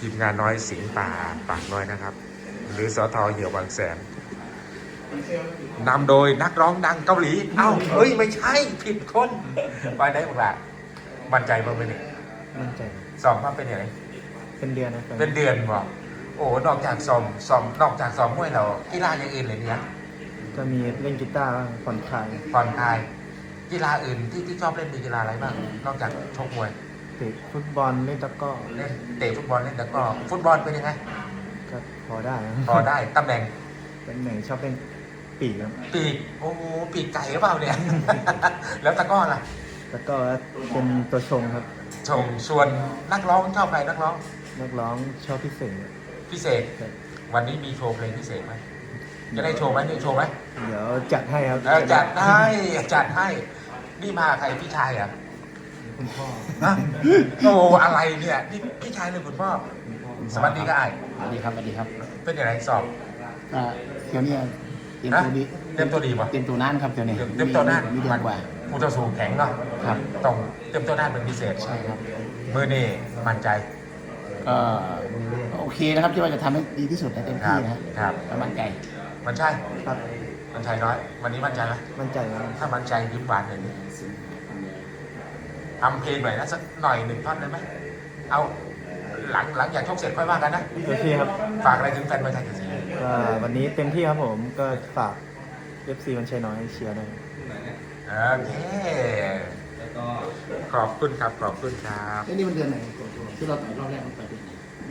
ทีมงานน้อยสิงห์ป่าปากน้อยนะครับ หรือสอทอเหี่ยวบางแสนนำโดยนักร้องดังเกาหลี เอ้าเฮ้ย ไม่ใช่ผิดคนไปได้หมดละมั่นใจบ้างไหมเนี่ยมั่นใจสอบมาเป็นยังไงเป็นเดือนนะเป็นเดือนบอกโอ้นอกจากซ้อมซ้อมนอกจากซ้อมมวยเรากีฬาอย่างอื่นเลยเนี่ยก็มีเล่นกีตาร์บ้างผ่อนคลายผ่อนคลายกีฬาอื่นที่ที่ชอบเล่นมีกีฬาอะไรบ้าง นอกจากชกมวย เตะฟุตบอลเล่นตะกร้อเล่นเตะฟุตบอลเล่นแต่ก็ฟุตบอลเป็นยังไงก็พอได้นะพอได้ตำแหน่งเป็นหนึ่งชอบเล่นปีกครับปีกโอ้โหปีกไก่หรือเปล่าเนี่ย แล้วตะกร้อล่ะแล้วก็เป็นตัวชงครับชมชวนนักร้องชอบใครนักร้อง นักร้องชอบพิเศษพิเศษวันนี้มีโชว์เพลงพิเศษไหมจะได้โชว์ไหมได้โชว์ไหมเดี๋ยวจัดให้ครับเออจัดให้จัดให้นี่มาใครพี่ชายเหรอะ คุณพ่อฮะโอ้อะไรเนี่ยนี่พี่ชายเลยคุณพ่อ สวัสดีก็ไอ้สวัสดีครับสวัสดีครับเป็นยังไงสอบอ่าเดี๋ยวนี้เตรียมฮะตัวดีเตรียมตัวดีป่ะเตรียมตัวนั่นครับเดี๋ยวนี้เตรียมตัวหน้ามีเดือนกว่าผู้ต่อสู้แข็งเนาะครับต้องเตรียมตัวหน้าเป็นพิเศษใช่ครับมือนี่มั่นใจก็โอเคนะครับที่ว่าจะทำให้ดีที่สุดนะเต็มครัที่บนะครับแล้วมั่นใจมันใช่ครับมันใช่น้อย วันนี้มั่นใจไหมมั่นใจครับถ้ามั่นใจยิ้มหวานเลยดิ ทำเพลงหน่อยนะสักหน่อยหนึ่งท่อนได้ไหมเอาหลังหลังจากชกเสร็จค่อยว่ากันนะโอเคครับฝากอะไรถึงแฟนมวยไทยกันสิก็วันนี้เต็มที่ครับผมก็ฝาก FC วันชัยน้อยเชียร์ด้วยโอเคขอบคุณครับขอบคุณครับแล้วนี่มันเดือนไหนที่เราต่อยรอบแรกมันต่อยเดือนไหน